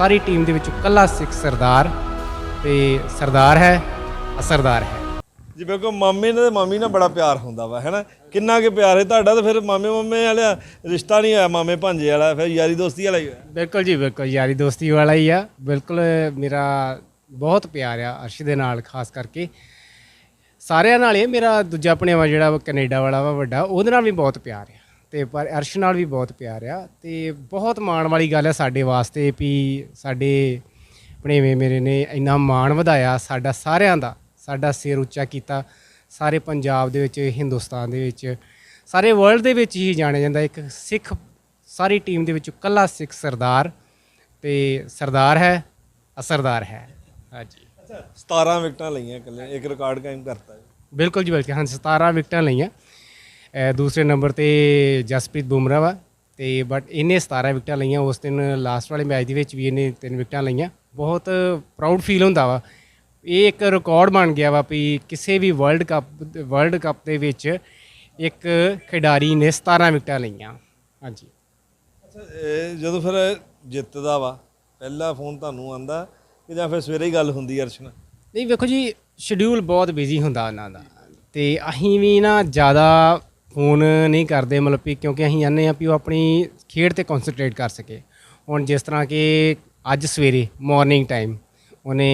ਸਾਰੀ team ਦੇ ਵਿੱਚੋਂ ਕੱਲਾ ਸਿੱਖ ਸਰਦਾਰ ਤੇ ਸਰਦਾਰ ਹੈ ਅਸਰਦਾਰ ਹੈ। ਜੀ ਬਿਲਕੁਲ ਮਾਮੇ ਨਾਲ ਤੇ ਮਾਮੀ ਨਾਲ ਬੜਾ ਪਿਆਰ ਹੁੰਦਾ ਵਾ ਹੈਨਾ? ਕਿੰਨਾ ਕੁ ਪਿਆਰ ਹੈ ਤੁਹਾਡਾ ਤੇ ਫਿਰ ਮਾਮੇ ਮਾਮੇ ਵਾਲਾ ਰਿਸ਼ਤਾ ਨਹੀਂ ਹੋਇਆ ਮਾਮੇ ਭਾਂਜੇ ਵਾਲਾ ਫਿਰ ਯਾਰੀ ਦੋਸਤੀ ਵਾਲਾ ਹੀ ਹੋਇਆ। ਬਿਲਕੁਲ ਜੀ ਬਿਲਕੁਲ ਯਾਰੀ ਦੋਸਤੀ ਵਾਲਾ ਹੀ ਆ। ਬਿਲਕੁਲ ਮੇਰਾ ਬਹੁਤ ਪਿਆਰ ਆ ਅਰਸ਼ ਦੇ ਨਾਲ ਖਾਸ ਕਰਕੇ। ਸਾਰਿਆਂ ਨਾਲ ਹੀ ਆ, ਮੇਰਾ ਦੂਜਾ ਜਿਹੜਾ ਵਾ ਕੈਨੇਡਾ ਵਾਲਾ ਵਾ ਵੱਡਾ ਉਹਦੇ ਨਾਲ ਵੀ ਬਹੁਤ ਪਿਆਰ ਆ। ਤੇ ਪਰ ਅਰਸ਼ ਨਾਲ ਵੀ ਬਹੁਤ ਪਿਆਰ ਆ ਤੇ ਬਹੁਤ ਮਾਣ ਵਾਲੀ ਗੱਲ ਹੈ ਸਾਡੇ ਵਾਸਤੇ ਵੀ ਸਾਡੇ ਭਣੇਵੇਂ ਮੇਰੇ ਨੇ ਇੰਨਾ ਮਾਣ ਵਧਾਇਆ ਸਾਡਾ ਸਾਰਿਆਂ ਦਾ ਸਾਡਾ ਸਿਰ ਉੱਚਾ ਕੀਤਾ ਸਾਰੇ ਪੰਜਾਬ ਦੇ ਵਿੱਚ ਹਿੰਦੁਸਤਾਨ ਦੇ ਵਿੱਚ ਸਾਰੇ ਵਰਲਡ ਦੇ ਵਿੱਚ ਹੀ ਜਾਣਿਆ ਜਾਂਦਾ ਇੱਕ ਸਿੱਖ ਸਾਰੀ ਟੀਮ ਦੇ ਵਿੱਚੋਂ ਕੱਲਾ ਸਿੱਖ ਸਰਦਾਰ ਤੇ ਸਰਦਾਰ ਹੈ ਅਸਰਦਾਰ ਹੈ। ਹਾਂਜੀ। 17 ਵਿਕਟਾਂ ਲਈਆਂ ਇਕੱਲੇ ਇੱਕ ਰਿਕਾਰਡ ਕਾਇਮ ਕਰਤਾ ਬਿਲਕੁਲ ਜੀ ਬਿਲਕੁਲ ਹਾਂ 17 ਵਿਕਟਾਂ ਲਈਆਂ। ਦੂਸਰੇ ਨੰਬਰ ਤੇ ਜਸਪ੍ਰੀਤ ਬੁਮਰਾਹ ਵਾ ਤੇ ਬਟ ਇਹਨੇ 17 ਵਿਕਟਾਂ ਲਈਆਂ ਉਸ ਦਿਨ ਲਾਸਟ ਵਾਲੇ ਮੈਚ ਦੇ ਵਿੱਚ ਵੀ ਇਹਨੇ ਤਿੰਨ ਵਿਕਟਾਂ ਲਈਆਂ। ਬਹੁਤ ਪ੍ਰਾਊਡ ਫੀਲ ਹੁੰਦਾ ਵਾ। ਇਹ ਇੱਕ ਰਿਕਾਰਡ ਬਣ ਗਿਆ ਵਾ ਵੀ ਕਿਸੇ ਵੀ ਵਰਲਡ ਕੱਪ ਵਰਲਡ ਕੱਪ ਦੇ ਵਿੱਚ ਇੱਕ ਖਿਡਾਰੀ ਨੇ 17 ਵਿਕਟਾਂ ਲਈਆਂ। ਹਾਂਜੀ। ਜਦੋਂ ਫਿਰ ਜਿੱਤਦਾ ਵਾ ਪਹਿਲਾ ਫੋਨ ਤੁਹਾਨੂੰ ਆਂਦਾ ਕਿ ਜਾਂ ਫਿਰ ਸਵੇਰੇ ਹੀ ਗੱਲ ਹੁੰਦੀ ਅਰਸ਼ ਨਾਲ ਨਹੀਂ ਵੇਖੋ ਜੀ ਸ਼ਡਿਊਲ ਬਹੁਤ ਬਿਜ਼ੀ ਹੁੰਦਾ ਉਹਨਾਂ ਦਾ। ਤੇ ਅਸੀਂ ਵੀ ਨਾ ਜ਼ਿਆਦਾ ਫੋਨ ਨਹੀਂ ਕਰਦੇ ਮਤਲਬ ਕਿ ਕਿਉਂਕਿ ਅਸੀਂ ਆਨੇ ਹਾਂ ਵੀ ਉਹ ਆਪਣੀ ਖੇਡ ਤੇ ਕਨਸੈਂਟਰੇਟ ਕਰ ਸਕੇ। ਹੁਣ ਜਿਸ ਤਰ੍ਹਾਂ ਕਿ ਅੱਜ ਸਵੇਰੇ ਮਾਰਨਿੰਗ ਟਾਈਮ ਉਹਨੇ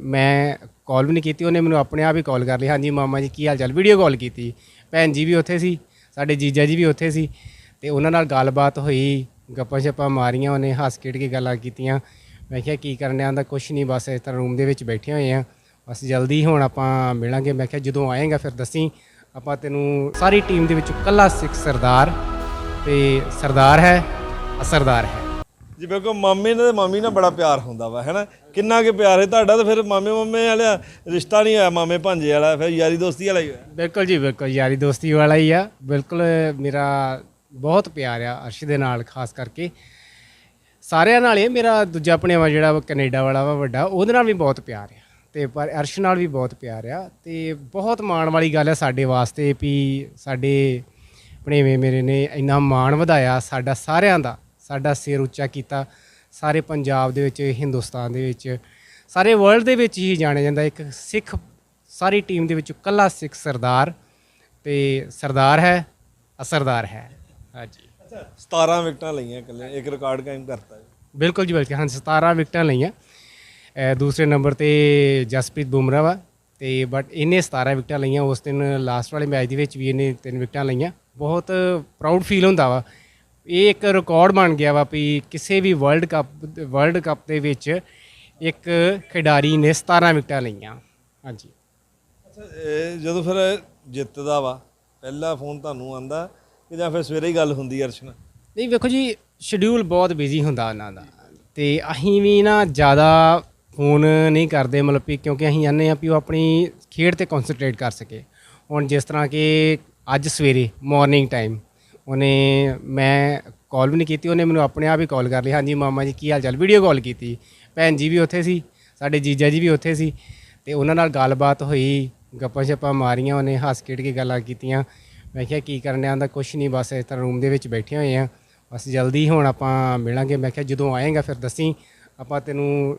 ਮੈਂ ਕਾਲ ਵੀ ਨਹੀਂ ਕੀਤੀ, ਉਹਨੇ ਮੈਨੂੰ ਆਪਣੇ ਆਪ ਹੀ ਕਾਲ ਕਰ ਲਈ ਹਾਂਜੀ ਮਾਮਾ ਜੀ ਕੀ ਹਾਲ ਚਾਲ? ਵੀਡੀਓ ਕਾਲ ਕੀਤੀ। ਭੈਣ ਜੀ ਵੀ ਉੱਥੇ ਸੀ, ਸਾਡੇ ਜੀਜਾ ਜੀ ਵੀ ਉੱਥੇ ਸੀ ਤੇ ਉਹਨਾਂ ਨਾਲ ਗੱਲਬਾਤ ਹੋਈ, ਗੱਪਾਂ ਛੱਪਾਂ ਮਾਰੀਆਂ ਉਹਨੇ, ਹੱਸ ਖੇਡ ਕੇ ਗੱਲਾਂ ਕੀਤੀਆਂ। ਮੈਂ ਕਿਹਾ, ਕੀ ਕਰਨ ਆਂਦਾ ਕੁਛ ਨਹੀਂ, ਬਸ ਇਸ ਤਰ੍ਹਾਂ ਰੂਮ ਦੇ ਵਿੱਚ ਬੈਠੇ ਹੋਏ ਆ ਬਸ ਜਲਦੀ ਹੁਣ ਆਪਾਂ ਮਿਲਾਂਗੇ। ਮੈਂ ਕਿਹਾ, ਜਦੋਂ ਆਏਗਾ ਫਿਰ ਦੱਸੀਂ। ਆਪਾਂ ਤੈਨੂੰ ਸਾਰੀ ਟੀਮ ਦੇ ਵਿੱਚੋਂ ਕੱਲਾ ਸਿੱਖ ਸਰਦਾਰ ਤੇ ਸਰਦਾਰ ਹੈ ਅਸਰਦਾਰ ਹੈ। ਜੀ ਬਿਲਕੁਲ ਮਾਮੇ ਨਾਲ ਤੇ ਮਾਮੀ ਨਾਲ ਬੜਾ ਪਿਆਰ ਹੁੰਦਾ ਵਾ ਹੈਨਾ ਕਿੰਨਾ ਕੁ ਪਿਆਰ ਹੈ ਤੁਹਾਡਾ ਤੇ ਫਿਰ ਮਾਮੇ ਮਾਮੇ ਵਾਲਾ ਰਿਸ਼ਤਾ ਨਹੀਂ ਹੋਇਆ ਮਾਮੇ ਭਾਂਜੇ ਵਾਲਾ ਫਿਰ ਯਾਰੀ ਦੋਸਤੀ ਵਾਲਾ ਹੀ ਹੋਇਆ। ਬਿਲਕੁਲ ਜੀ ਬਿਲਕੁਲ ਯਾਰੀ ਦੋਸਤੀ ਵਾਲਾ ਹੀ ਆ। ਬਿਲਕੁਲ ਮੇਰਾ ਬਹੁਤ ਪਿਆਰ ਆ ਅਰਸ਼ ਦੇ ਨਾਲ ਖਾਸ ਕਰਕੇ। ਸਾਰਿਆਂ ਨਾਲ ਹੀ ਆ, ਮੇਰਾ ਦੂਜਾ ਭਣੇਵਾ ਜਿਹੜਾ ਵਾ ਕੈਨੇਡਾ ਵਾਲਾ ਵਾ ਵੱਡਾ ਉਹਦੇ ਨਾਲ ਵੀ ਬਹੁਤ ਪਿਆਰ ਆ। ਤੇ ਪਰ ਅਰਸ਼ ਨਾਲ ਵੀ ਬਹੁਤ ਪਿਆਰ ਆ ਤੇ ਬਹੁਤ ਮਾਣ ਵਾਲੀ ਗੱਲ ਹੈ ਸਾਡੇ ਵਾਸਤੇ ਵੀ ਸਾਡੇ ਭਣੇਵੇਂ ਮੇਰੇ ਨੇ ਇੰਨਾ ਮਾਣ ਵਧਾਇਆ ਸਾਡਾ ਸਾਰਿਆਂ ਦਾ ਸਾਡਾ ਸਿਰ ਉੱਚਾ ਕੀਤਾ ਸਾਰੇ ਪੰਜਾਬ ਦੇ ਵਿੱਚ ਹਿੰਦੁਸਤਾਨ ਦੇ ਵਿੱਚ ਸਾਰੇ ਵਰਲਡ ਦੇ ਵਿੱਚ ਹੀ ਜਾਣਿਆ ਜਾਂਦਾ ਇੱਕ ਸਿੱਖ ਸਾਰੀ ਟੀਮ ਦੇ ਵਿੱਚੋਂ ਕੱਲਾ ਸਿੱਖ ਸਰਦਾਰ ਤੇ ਸਰਦਾਰ ਹੈ ਅਸਰਦਾਰ ਹੈ। ਹਾਂਜੀ। 17 ਵਿਕਟਾਂ ਲਈਆਂ ਇਕੱਲੇ ਇੱਕ ਰਿਕਾਰਡ ਕਾਇਮ ਕਰਤਾ ਬਿਲਕੁਲ ਜੀ ਬਿਲਕੁਲ ਹਾਂ 17 ਵਿਕਟਾਂ ਲਈਆਂ। ਦੂਸਰੇ ਨੰਬਰ ਤੇ ਜਸਪ੍ਰੀਤ ਬੁਮਰਾਹ ਵਾ ਤੇ ਬਟ ਇਹਨੇ 17 ਵਿਕਟਾਂ ਲਈਆਂ ਉਸ ਦਿਨ ਲਾਸਟ ਵਾਲੇ ਮੈਚ ਦੇ ਵਿੱਚ ਵੀ ਇਹਨੇ ਤਿੰਨ ਵਿਕਟਾਂ ਲਈਆਂ। ਬਹੁਤ ਪ੍ਰਾਊਡ ਫੀਲ ਹੁੰਦਾ ਵਾ। ਇਹ ਇੱਕ ਰਿਕਾਰਡ ਬਣ ਗਿਆ ਵਾ ਵੀ ਕਿਸੇ ਵੀ ਵਰਲਡ ਕੱਪ ਵਰਲਡ ਕੱਪ ਦੇ ਵਿੱਚ ਇੱਕ ਖਿਡਾਰੀ ਨੇ 17 ਵਿਕਟਾਂ ਲਈਆਂ। ਹਾਂਜੀ। ਅੱਛਾ ਜਦੋਂ ਫਿਰ ਜਿੱਤਦਾ ਵਾ ਪਹਿਲਾ ਫੋਨ ਤੁਹਾਨੂੰ ਆਂਦਾ ਕਿ ਜਾਂ ਫਿਰ ਸਵੇਰੇ ਹੀ ਗੱਲ ਹੁੰਦੀ ਅਰਸ਼ ਨਾਲ ਨਹੀਂ ਵੇਖੋ ਜੀ ਸ਼ਡਿਊਲ ਬਹੁਤ ਬਿਜ਼ੀ ਹੁੰਦਾ ਉਹਨਾਂ ਦਾ। ਤੇ ਅਸੀਂ ਵੀ ਨਾ ਜ਼ਿਆਦਾ ਫੋਨ ਨਹੀਂ ਕਰਦੇ ਮਤਲਬ ਕਿ ਕਿਉਂਕਿ ਅਸੀਂ ਆਨੇ ਹਾਂ ਵੀ ਉਹ ਆਪਣੀ ਖੇਡ ਤੇ ਕਨਸੈਂਟਰੇਟ ਕਰ ਸਕੇ। ਹੁਣ ਜਿਸ ਤਰ੍ਹਾਂ ਕਿ ਅੱਜ ਸਵੇਰੇ ਮਾਰਨਿੰਗ ਟਾਈਮ ਉਹਨੇ ਮੈਂ ਕਾਲ ਵੀ ਨਹੀਂ ਕੀਤੀ, ਉਹਨੇ ਮੈਨੂੰ ਆਪਣੇ ਆਪ ਹੀ ਕਾਲ ਕਰ ਲਈ ਹਾਂਜੀ ਮਾਮਾ ਜੀ, ਕੀ ਹਾਲ ਚਾਲ? ਵੀਡੀਓ ਕਾਲ ਕੀਤੀ। ਭੈਣ ਜੀ ਵੀ ਉੱਥੇ ਸੀ, ਸਾਡੇ ਜੀਜਾ ਜੀ ਵੀ ਉੱਥੇ ਸੀ ਤੇ ਉਹਨਾਂ ਨਾਲ ਗੱਲਬਾਤ ਹੋਈ, ਗੱਪਾਂ ਛੱਪਾਂ ਮਾਰੀਆਂ ਉਹਨੇ, ਹੱਸ ਖੇਡ ਕੇ ਗੱਲਾਂ ਕੀਤੀਆਂ। ਮੈਂ ਕਿਹਾ, ਕੀ ਕਰਨ ਆਂਦਾ ਕੁਛ ਨਹੀਂ, ਬਸ ਇਸ ਤਰ੍ਹਾਂ ਰੂਮ ਦੇ ਵਿੱਚ ਬੈਠੇ ਹੋਏ ਆ ਬਸ ਜਲਦੀ ਹੁਣ ਆਪਾਂ ਮਿਲਾਂਗੇ। ਮੈਂ ਕਿਹਾ, ਜਦੋਂ ਆਏਗਾ ਫਿਰ ਦੱਸੀ, ਆਪਾਂ ਤੈਨੂੰ